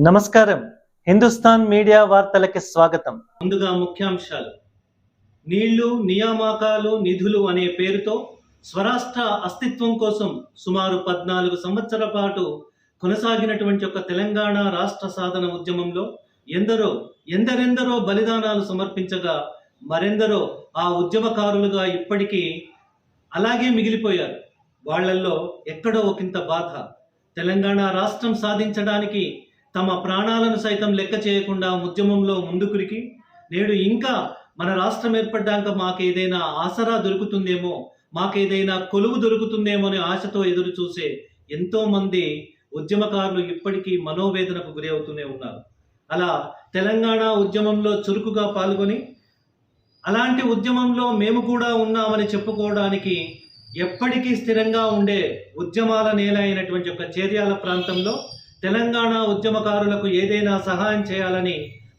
నమస్కారం. హిందుస్థాన్ మీడియా వార్తలకి స్వాగతం. ముందుగా ముఖ్యాంశాలు. నీళ్ళు నియామకాలు నిధులు అనే పేరుతో స్వరాష్ట్ర అస్తిత్వం కోసం సుమారు పద్నాలుగు సంవత్సరాల పాటు కొనసాగినటువంటి ఒక తెలంగాణ రాష్ట్ర సాధన ఉద్యమంలో ఎందరో ఎందరెందరో బలిదానాలు సమర్పించగా మరెందరో ఆ ఉద్యమకారులుగా ఇప్పటికీ అలాగే మిగిలిపోయారు. వాళ్ళల్లో ఎక్కడో ఒకంత బాధ. తెలంగాణ రాష్ట్రం సాధించడానికి తమ ప్రాణాలను సైతం లెక్క చేయకుండా ఉద్యమంలో ముందుకురికి నేడు ఇంకా మన రాష్ట్రం ఏర్పడ్డాక మాకేదైనా ఆసరా దొరుకుతుందేమో మాకేదైనా కొలువు దొరుకుతుందేమో అనే ఆశతో ఎదురు చూసే ఎంతోమంది ఉద్యమకారులు ఇప్పటికీ మనోవేదనకు గురి అవుతూనే ఉన్నారు. అలా తెలంగాణ ఉద్యమంలో చురుకుగా పాల్గొని అలాంటి ఉద్యమంలో మేము కూడా ఉన్నామని చెప్పుకోవడానికి ఎప్పటికీ స్థిరంగా ఉండే ఉద్యమాల నేల అయినటువంటి ఒక చేర్యాల ప్రాంతంలో తెలంగాణ ఉద్యమకారులకు ఏదైనా సహాయం చేయాలని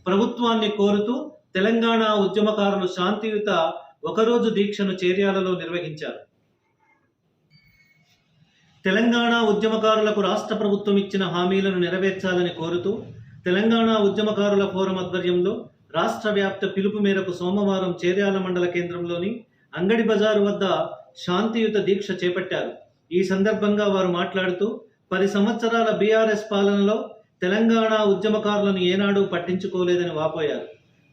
ప్రభుత్వాన్ని కోరుతూ తెలంగాణ ఉద్యమకారులు శాంతియుత ఒకరోజు దీక్షను చేర్యాలలో నిర్వహించారు. తెలంగాణ ఉద్యమకారులకు రాష్ట్ర ప్రభుత్వం ఇచ్చిన హామీలను నెరవేర్చాలని కోరుతూ తెలంగాణ ఉద్యమకారుల ఫోరం ఆధ్వర్యంలో రాష్ట్ర వ్యాప్త పిలుపు మేరకు సోమవారం చేర్యాల మండల కేంద్రంలోని అంగడి బజారు వద్ద శాంతియుత దీక్ష చేపట్టారు. ఈ సందర్భంగా వారు మాట్లాడుతూ పది సంవత్సరాల బీఆర్ఎస్ పాలనలో తెలంగాణ ఉద్యమకారులను ఏనాడూ పట్టించుకోలేదని వాపోయారు.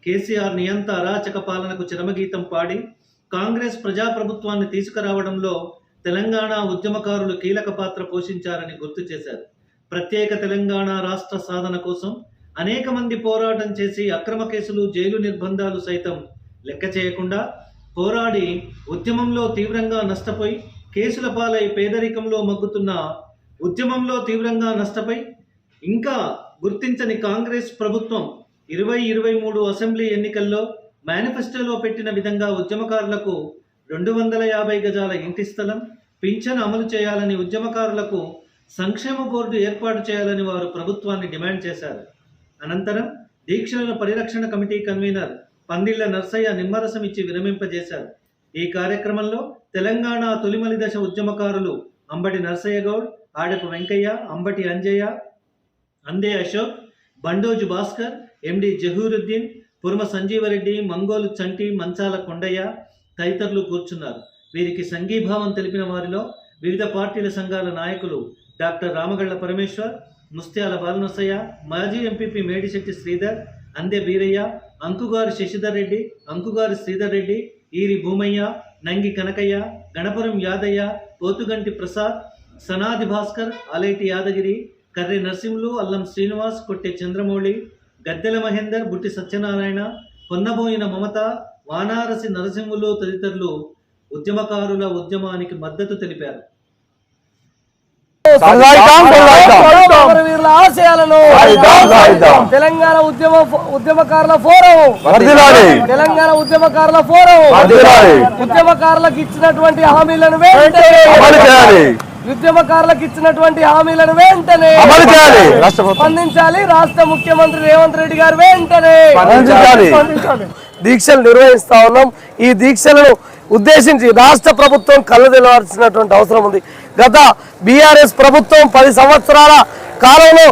కేసీఆర్ నియంత అరాచక పాలనకు చిరమగీతం పాడి కాంగ్రెస్ ప్రజాప్రభుత్వాన్ని తీసుకురావడంలో తెలంగాణ ఉద్యమకారులు కీలక పాత్ర పోషించారని గుర్తు చేశారు. ప్రత్యేక తెలంగాణ రాష్ట్ర సాధన కోసం అనేక మంది పోరాటం చేసి అక్రమ కేసులు జైలు నిర్బంధాలు సైతం లెక్క చేయకుండా పోరాడి ఉద్యమంలో తీవ్రంగా నష్టపోయి కేసుల పాలై పేదరికంలో మగ్గుతున్న ఉద్యమంలో తీవ్రంగా నష్టపై ఇంకా గుర్తించని కాంగ్రెస్ ప్రభుత్వం ఇరవై ఇరవై మూడు అసెంబ్లీ ఎన్నికల్లో మేనిఫెస్టోలో పెట్టిన విధంగా ఉద్యమకారులకు రెండు వందల యాభై గజాల ఇంటి స్థలం పింఛన్ అమలు చేయాలని ఉద్యమకారులకు సంక్షేమ బోర్డు ఏర్పాటు చేయాలని వారు ప్రభుత్వాన్ని డిమాండ్ చేశారు. అనంతరం దీక్షల పరిరక్షణ కమిటీ కన్వీనర్ పందిళ్ళ నర్సయ్య నిమ్మరసం ఇచ్చి విరమింపజేశారు. ఈ కార్యక్రమంలో తెలంగాణ తొలిమలి దశ ఉద్యమకారులు అంబటి నర్సయ్య గౌడ్ ఆడపు వెంకయ్య అంబటి అంజయ్య అందే అశోక్ బండోజు భాస్కర్ ఎండి జహూరుద్దీన్ పురమ సంజీవరెడ్డి మంగోలు చంటి మంచాల కొండయ్య తదితరులు కూర్చున్నారు. వీరికి సంఘీభావం తెలిపిన వారిలో వివిధ పార్టీల సంఘాల నాయకులు డాక్టర్ రామగళ్ళ పరమేశ్వర్ ముస్త్యాల బాలనసయ్య మాజీ ఎంపీపీ మేడిశెట్టి శ్రీధర్ అందే బీరయ్య అంకుగారు శశిధర్ రెడ్డి అంకుగారి శ్రీధర్ రెడ్డి ఈరి భూమయ్య నంగి కనకయ్య గణపురం యాదయ్య పోతుగంటి ప్రసాద్ సనాది భాస్కర్ అలేటి యాదగిరి కర్రి నరసింహులు అల్లం శ్రీనివాస్ కొట్టె చంద్రమౌళి గద్దెల మహేందర్ బుట్టి సత్యనారాయణ పొన్నబోయిన మమత వానారసి నరసింహులు తదితరులు ఉద్యమకారుల ఉద్యమానికి మద్దతు తెలిపారు. తెలంగాణ ఉద్యమ ఉద్యమకారుల ఫోరం. తెలంగాణ ఉద్యమకారుల ఫోరం. ఉద్యమకారులకు ఇచ్చినటువంటి హామీలను ఉద్యమకారులకు ఇచ్చినటువంటి హామీలను వెంటనే స్పందించాలి. రాష్ట్ర ముఖ్యమంత్రి రేవంత్ రెడ్డి గారు వెంటనే. దీక్షలు నిర్వహిస్తా ఉన్నాం. ఈ దీక్షలను ఉద్దేశించి రాష్ట్ర ప్రభుత్వం కళ్ళు తెలవాల్సినటువంటి అవసరం ఉంది. గత బీఆర్ఎస్ ప్రభుత్వం పది సంవత్సరాల కాలంలో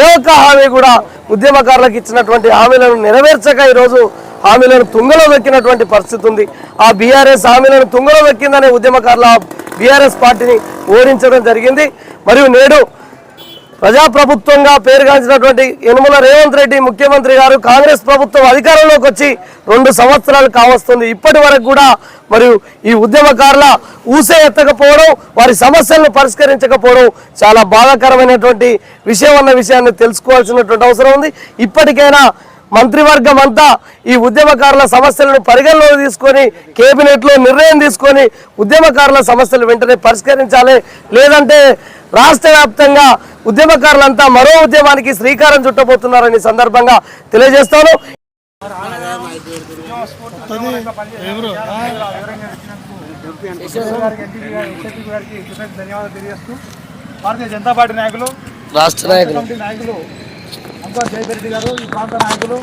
ఏ ఒక్క హామీ కూడా ఉద్యమకారులకు ఇచ్చినటువంటి హామీలను నెరవేర్చక ఈరోజు హామీలను తుంగలో దక్కినటువంటి పరిస్థితి ఉంది. ఆ బీఆర్ఎస్ హామీలను తుంగలో దక్కిందనే ఉద్యమకారుల బీఆర్ఎస్ పార్టీని ఓడించడం జరిగింది. మరియు నేడు ప్రజాప్రభుత్వంగా పేరుగాంచినటువంటి యనుమల రేవంత్ రెడ్డి ముఖ్యమంత్రి గారు కాంగ్రెస్ ప్రభుత్వం అధికారంలోకి వచ్చి రెండు సంవత్సరాలు కావస్తుంది. ఇప్పటి వరకు కూడా మరియు ఈ ఉద్యమకారుల ఊసే ఎత్తకపోవడం వారి సమస్యలను పరిష్కరించకపోవడం చాలా బాధాకరమైనటువంటి విషయం అన్న విషయాన్ని తెలుసుకోవాల్సినటువంటి అవసరం ఉంది. ఇప్పటికైనా మంత్రివర్గం అంతా ఈ ఉద్యమకారుల సమస్యలను పరిగణలోకి తీసుకొని కేబినెట్లో నిర్ణయం తీసుకొని ఉద్యమకారుల సమస్యలు వెంటనే పరిష్కరించాలి. లేదంటే రాష్ట్ర వ్యాప్తంగా ఉద్యమకారులంతా మరో ఉద్యమానికి శ్రీకారం చుట్టబోతున్నారని ఈ సందర్భంగా తెలియజేస్తాను. ధన్యవాదాలు తెలియజేస్తూ. భారతీయ జనతా పార్టీ నాయకులు రాష్ట్ర నాయకులు కమిటీ నాయకులు అంకా జయధర్ రెడ్డి గారు ఈ ప్రాంత నాయకులు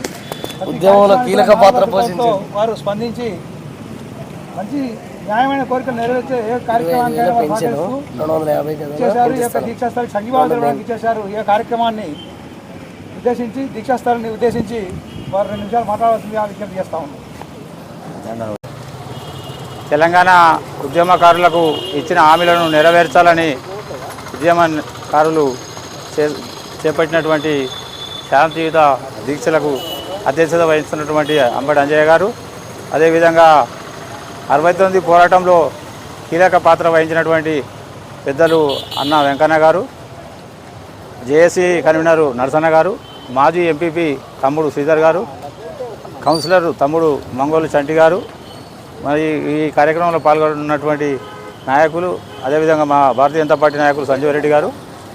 ఉద్యమంలో కీలక పాత్ర పోషించారు వారు స్పందించి మంచి న్యాయమైన కోరికలు నెరవేర్చే ఏ ఇచ్చేశారు ఈ యొక్క దీక్షా స్థలి సంఘీభావం ఇచ్చేశారు ఈ కార్యక్రమాన్ని ఉద్దేశించి దీక్షాస్థలాన్ని ఉద్దేశించి వారు రెండు నిమిషాలు మాట్లాడాల్సిందిగా విజ్ఞప్తి చేస్తా ఉన్నాం. తెలంగాణ ఉద్యమకారులకు ఇచ్చిన హామీలను నెరవేర్చాలని ఉద్యమకారులు చే చేపట్టినటువంటి శాంతియుత దీక్షలకు అధ్యక్షత వహిస్తున్నటువంటి అంబడి అంజయ్య గారు. అదేవిధంగా అరవై తొమ్మిది పోరాటంలో కీలక పాత్ర వహించినటువంటి పెద్దలు అన్న వెంకన్న గారు జేఏసీ కన్వీనరు నరసన్న గారు మాజీ ఎంపీపీ తమ్ముడు శ్రీధర్ గారు కౌన్సిలర్ తమ్ముడు మంగోలు చంటి గారు మరి ఈ కార్యక్రమంలో పాల్గొన్నటువంటి నాయకులు అదేవిధంగా మా భారతీయ జనతా పార్టీ నాయకులు సంజీవ్ రెడ్డి గారు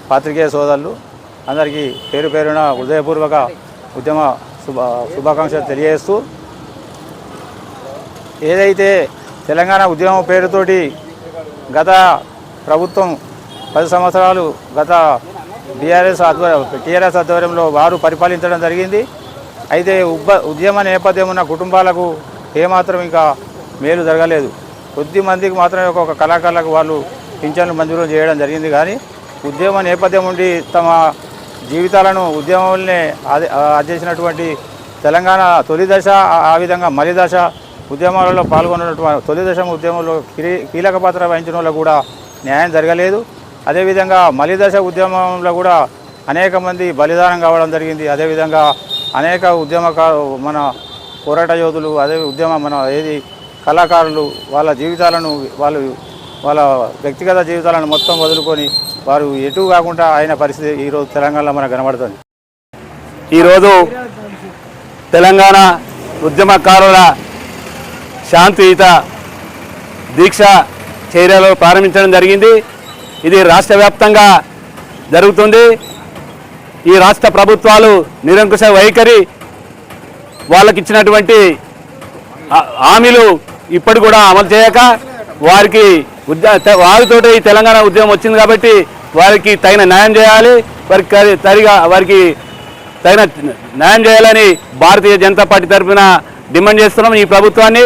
పాత్రికేయ సోదరులు అందరికీ పేరు పేరున హృదయపూర్వక ఉద్యమ శుభ శుభాకాంక్షలు తెలియజేస్తూ ఏదైతే తెలంగాణ ఉద్యమం పేరుతోటి గత ప్రభుత్వం పది సంవత్సరాలు గత బీఆర్ఎస్ ఆధ్వర్యం టీఆర్ఎస్ ఆధ్వర్యంలో వారు పరిపాలించడం జరిగింది. అయితే ఉబ్బ ఉద్యమ నేపథ్యం ఉన్న కుటుంబాలకు ఏమాత్రం ఇంకా మేలు జరగలేదు. కొద్ది మందికి మాత్రమే ఒక కళాకారులకు వాళ్ళు పింఛన్లు మంజూరు చేయడం జరిగింది. కానీ ఉద్యమ నేపథ్యం ఉండి తమ జీవితాలను ఉద్యమంలోనే ఆది- ఆర్జించినటువంటి తెలంగాణ తొలి దశ ఆ- విధంగా మలి దశ ఉద్యమాలలో పాల్గొన్నటువంటి తొలి దశ ఉద్యమంలో కీలక పాత్ర వహించిన వాళ్ళకు కూడా న్యాయం జరగలేదు. అదేవిధంగా మలి దశ ఉద్యమంలో కూడా అనేక మంది బలిదానం కావడం జరిగింది. అదేవిధంగా అనేక ఉద్యమకారు మన పోరాట యోధులు అదే ఉద్యమ మన ఏది కళాకారులు వాళ్ళ జీవితాలను వాళ్ళు వాళ్ళ వ్యక్తిగత జీవితాలను మొత్తం వదులుకొని వారు ఎటు కాకుండా ఆయన పరిస్థితి ఈరోజు తెలంగాణలో మనకు కనబడుతుంది. ఈరోజు తెలంగాణ ఉద్యమకారుల శాంతియుత దీక్ష చర్యలు ప్రారంభించడం జరిగింది. ఇది రాష్ట్ర వ్యాప్తంగా జరుగుతుంది. ఈ రాష్ట్ర ప్రభుత్వాలు నిరంకుశ వైఖరి వాళ్ళకి ఇచ్చినటువంటి హామీలు ఇప్పుడు కూడా అమలు చేయక వారికి ఉద్య తె- వారితోటి ఈ తెలంగాణ ఉద్యమం వచ్చింది కాబట్టి వారికి తగిన న్యాయం చేయాలి వారికి తరిగా వారికి తగిన న్యాయం చేయాలని భారతీయ జనతా పార్టీ తరఫున డిమాండ్ చేస్తున్నాం ఈ ప్రభుత్వాన్ని.